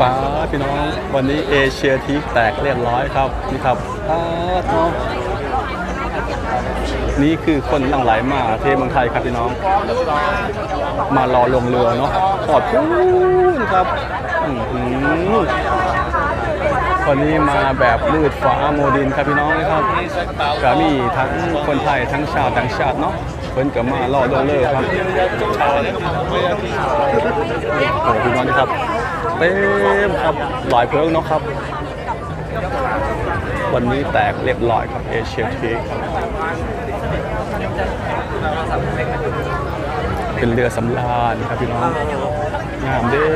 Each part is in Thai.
ป้าพี่น้องวันนี้เอเชียทีแตกเรียบร้อยครับนี่ครับป้าดเนาะนี่คือคนหลั่งไหลมาเทเมืองไทยครับพี่น้อง มารอลงเรือเนาะขอดพูนครับอื้อหือวันนี้มาแบบลืดฟ้าโมดินครับพี่น้องนะครับก็มีทั้งคนไทยทั้งชาวต่างชาติเนาะเพิ่นก็มารอลงเรือครับโอ้พี่น้องนี่ครับ เต็มครับหลายเพลิงเนาะครับ วันนี้แตกเรียบร้อยครับเอเชียทีคเป็นเรือสำราญครับพี่น้องงามเด้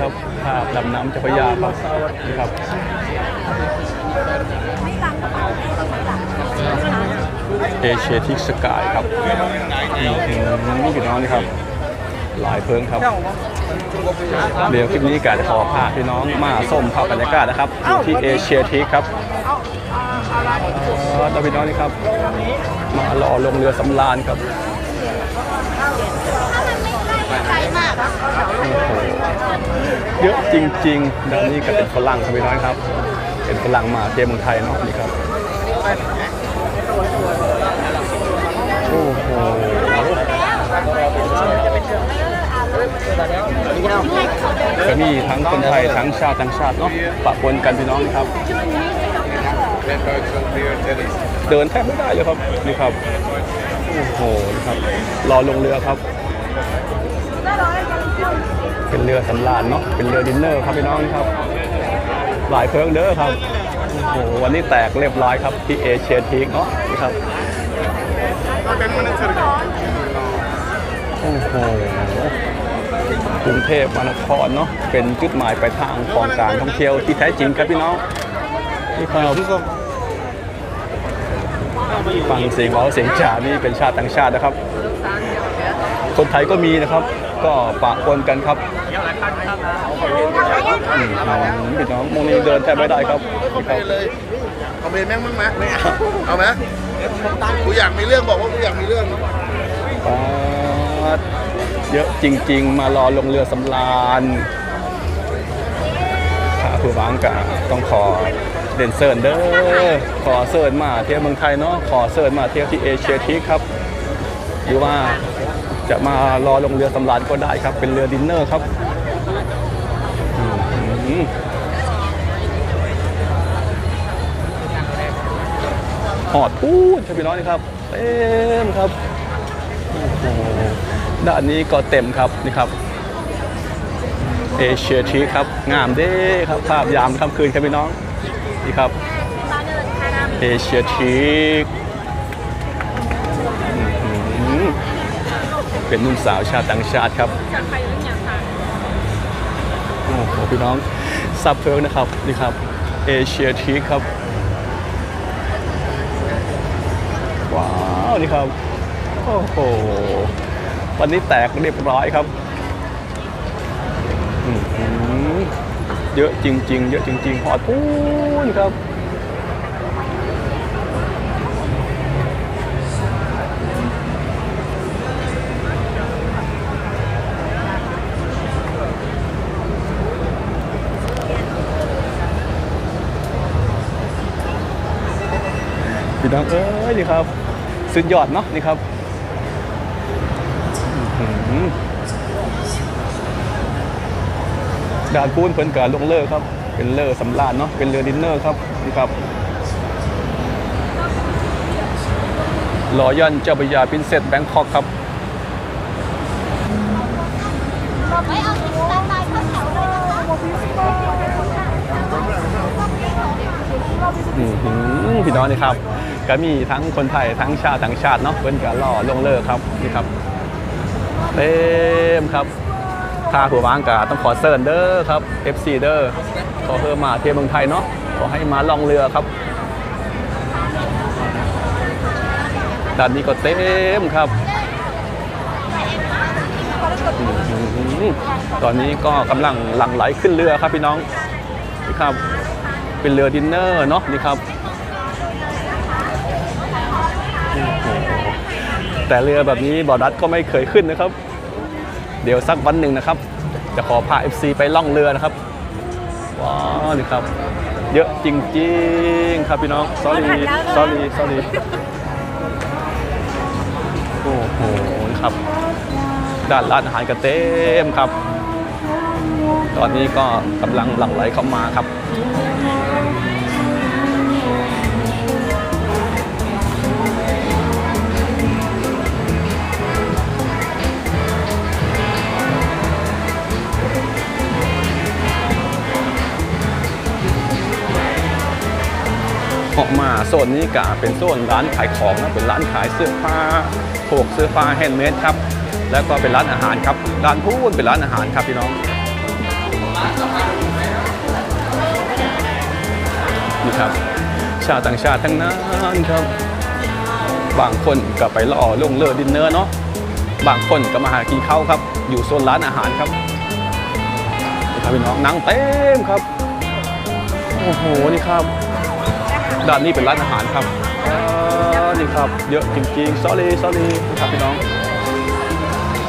ครับภาพลำน้ำเจ้าพระยาครับนี่ครับเอเชียทิกสกายครับนี่พี่น้องนี่ครับ หลายเพลิงครับ เดี๋ยวคลิปนี้กาจะขอพาพี่น้องมาส้มภาพบรรยากาศนะครับอยู่ที่เอเชียทีครับแล้วพี่น้องนี่ครับ มารอลงเรือสำราญครับโอ้โหเยอะจริงๆด้านนี้ก็เป็นฝรั่งครับพี่น้องครับ เป็นฝรั่งมาเที่ยวเมืองไทยเนาะนี่ครับ โอ้โห ก็มีทั้งคนไทยทั้งชาวต่างชาติเนาะปะปนกันพี่น้องครับ เดินแทบไม่ได้เลยครับนี่ครับโอ้โหครับ รอลงเรือครับ เป็นเรือสำราญเนาะเป็นเรือดินเนอร์ครับพี่น้องครับหลายเพิ่งเด้อครับโอ้โหวันนี้แตกเรียบร้อยครับที่เอเชียทีกเนาะนี่ครับ โอ้โหกรุงเทพมหานครเนาะเป็นจุดหมายปลายทางของการท่องเที่ยวที่แท้จริงครับพี่น้องนี่ครับฟังเสียงเว้าเสียงจ่านี่เป็นชาติต่างชาตินะครับ คนไทยก็มีนะครับ ก็ปะปนกันครับอืมพี่น้องมองนี้เดินแทบไม่ได้ครับนี่ครับเลยเอาเมนแม่งมั้งไหมไม่เอาเอาไหมกูอยากมีเรื่องบอกว่ากูอยากมีเรื่องปาด เยอะจริง ๆ มารอลงเรือสำราญถ้าผู้ฟังกะต้องขอเด่นเซิร์นเด้อขอเซิร์นมาเที่ยวเมืองไทยเนาะขอเซิร์นมาเที่ยวที่เอเชียทีครับ หรือว่าจะมารอลงเรือสำราญก็ได้ครับ เป็นเรือดินเนอร์ครับหอดพูดครับพี่น้องนี่ครับเต็มครับโอ้โห ด้านนี้ก็เต็มครับนี่ครับเอเชียทีครับงามเด้ครับภาพยามค่ำคืนครับพี่น้องนี่ครับเอเชียทีเป็นนุ่มสาวชาติต่างชาติครับโอ้โหพี่น้องซับเพิร์กนะครับนี่ครับเอเชียทีครับว้าวนี่ครับโอ้โห วันนี้แตกเรียบร้อยครับอื้อหือเยอะจริง ๆ เยอะจริงๆหอดพูนครับพี่น้องเอ้ยนี่ครับ สุดยอดเนาะนี่ครับ ด่านปูนเพิ่นการลงเลิกครับ เป็นเลอร์สำราญเนาะเป็นเรือดินเนอร์ครับนี่ครับรอยันเจ้าพยาพินเซตแบงคอกครับไม่เอาสแตนบอือหือพี่น้องนี่ครับ ก็มีทั้งคนไทยทั้งชาติต่างชาติเนาะเพิ่นก็รอลงเลิกครับนี่ครับ เต็มครับถ้าผัววางกาต้องขอเซิร์นเด้อครับ FC เด้อขอเพิ่มมาเที่ยวเมืองไทยเนาะขอให้มาล่องเรือครับด้านนี้ก็เต็มครับอตอนนี้ก็กำลังหลั่งไหลขึ้นเรือครับพี่น้องนี่ครับ เป็นเรือดินเนอร์เนาะนี่ครับ แต่เรือแบบนี้บอดัสก็ไม่เคยขึ้นนะครับ เดี๋ยวสักวันหนึ่งนะครับ จะขอพา FC ไปล่องเรือนะครับว้าวนี่ครับ เยอะจริงๆครับพี่น้อง sorry sorry sorry โอ้โหนี่ครับด้านร้านอาหารก็เต็มครับ ตอนนี้ก็กำลังหลั่งไหลเข้ามาครับ ออกมาโซนนี้ก็เป็นโซนร้านขายของนะเป็นร้านขายเสื้อผ้าพวกเสื้อผ้าแฮนด์เมดครับ แล้วก็เป็นร้านอาหารครับร้านพูนเป็นร้านอาหารครับพี่น้องนี่ครับ ชาต่างชาติทั้งนั้นครับบางคนก็ไปล่อลงเรือดินเนอร์เนาะบางคนก็มาหากินข้าวครับ อยู่โซนร้านอาหารครับนี่ครับพี่น้องนั่งเต็มครับโอ้โหนี่ครับ ด้านนี้เป็นร้านอาหารครับอ่านี่ครับเยอะจริงๆ sorry sorry ครับพี่น้อง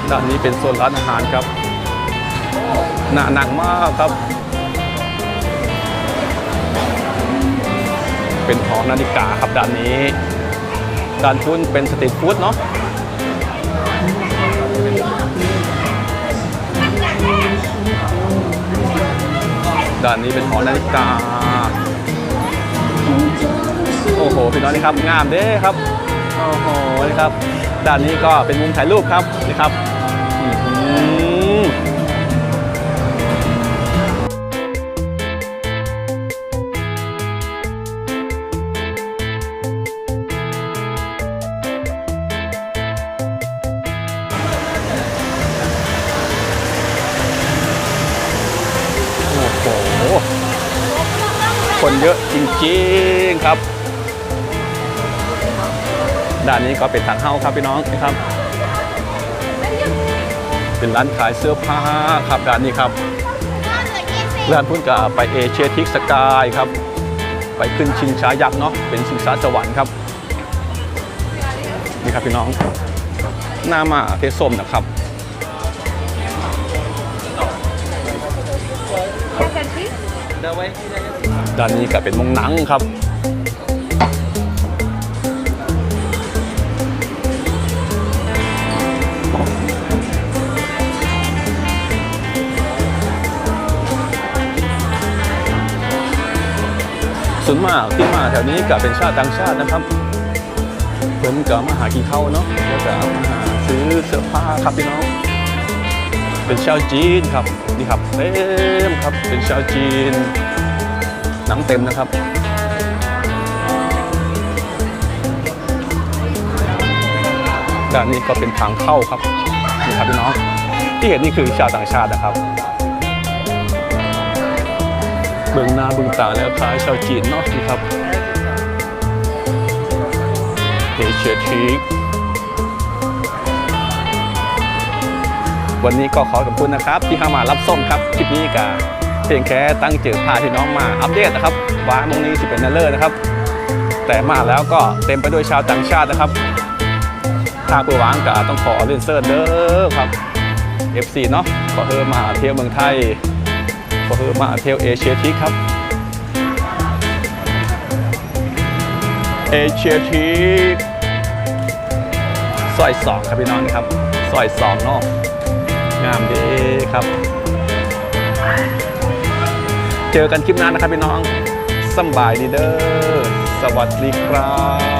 ด้านนี้เป็นโซนร้านอาหารครับหนาหนังมากครับ เป็นหอนาฬิกาครับด้านนี้ ด้านพุ้นเป็นสตรีทฟู้ดเนาะด้านนี้เป็นหอนาฬิกา โอ้โหพี่น้องนี่ครับงามเด้ครับโอ้โหนี่ครับด้านนี้ก็เป็นมุมถ่ายรูปครับนี่ครับ คนเยอะจริงๆครับ ด้านนี้ก็เป็นทางเข้าครับพี่น้องนะครับ เป็นร้านขายเสื้อผ้าครับด้านนี้ครับเหลือยี่สิบร้านพุ่นกับไปเอเชียทิกสกายครับ ไปขึ้นชิงช้ายักษ์เนาะเป็นชิงช้าสวรรค์ครับนี่ครับพี่น้องหน้ามาเทส้มนะครับ ด้านนี้ก็เป็นมงหนังครับส่วนมากที่มาแถวนี้ก็เป็นชาติต่างชาตินะครับเพิ่นก็มาหากินข้าวเนาะแล้วก็มาหาซื้อเสื้อผ้าครับพี่น้อง เป็นชาวจีนครับนี่ครับเต็มครับเป็นชาวจีน นังเต็มนะครับ ด้านนี้ก็เป็นทางเข้าครับนี่ครับพี่น้อง ที่เห็นนี่คือชาวต่างชาตินะครับเบื้องหน้าเบื้องตาแล้วคล้ายชาวจีนเนาะนี่ครับเอเชียทีกวันนี้ก็ขอขอบคุณนะครับ ที่เข้ามารับส้มครับคลิปนี้ก็ เพียงแค่ตั้งเจอพาพี่น้องมาอัปเดตนะครับว่าโมงนี้สิเป็นเนลเลอร์นะครับ แต่มาแล้วก็เต็มไปด้วยชาวต่างชาตินะครับ ถ้าเปิดวางก็ต้องขอเรียนเซิร์เด้อครับ FC เนาะขอเออมาเที่ยวเมืองไทยก็คือมาเที่ยวเอเชียทีครับเอเชียทีซอยสองครับพี่น้องครับซอยสองเนาะงามดีครับ เจอกันคลิปหน้านะครับพี่น้องสบายดีเด้อสวัสดีครับ